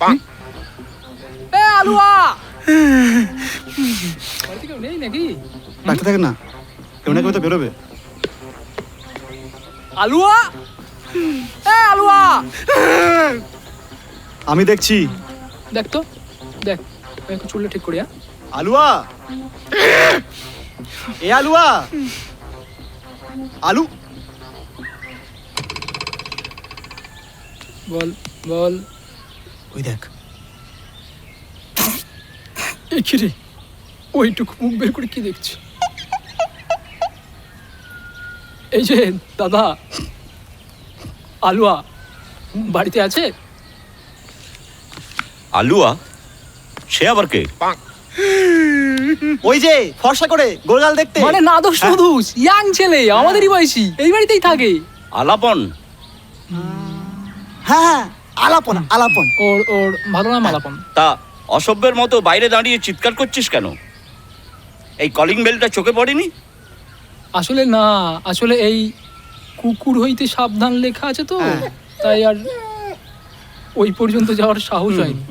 এ আলুয়া! বাড়িতে কেউ নেই নাকি ডাকতে থাকে না? কেউ না কেউ তো বেরোবে। আলুয়া? এ আলুয়া! আমি দেখছি। দেখ তো দেখ একটু চুলটা ঠিক করি হ্যাঁ? আলুয়া! এ আলুয়া! আলু! বল বল। ওই দেখ। রে ওইটুকু মুখ বের করে কি দেখছি? এই যে দাদা আলুয়া বাড়িতে আছে? আলুয়া? সে আবার কে? ওই যে ফর্সা করে গোলগাল দেখতে। মানে নাদোষ হ্যাঁ। নদুষ ইয়াং ছেলে আমাদেরই বয়সী এই বাড়িতেই থাকে। আলাপন। হ্যাঁ হ্যাঁ। আলাপন আলাপন। ওর ওর ভালো নাম আলাপন। তা অসভ্যের মতো বাইরে দাঁড়িয়ে চিৎকার করছিস কেন? এই কলিং বেলটা চোখে পড়েনি? আসলে না আসলে এই কুকুর হইতে সাবধান লেখা আছে তো হ্যাঁ। তাই আর ওই পর্যন্ত যাওয়ার সাহস হয়নি।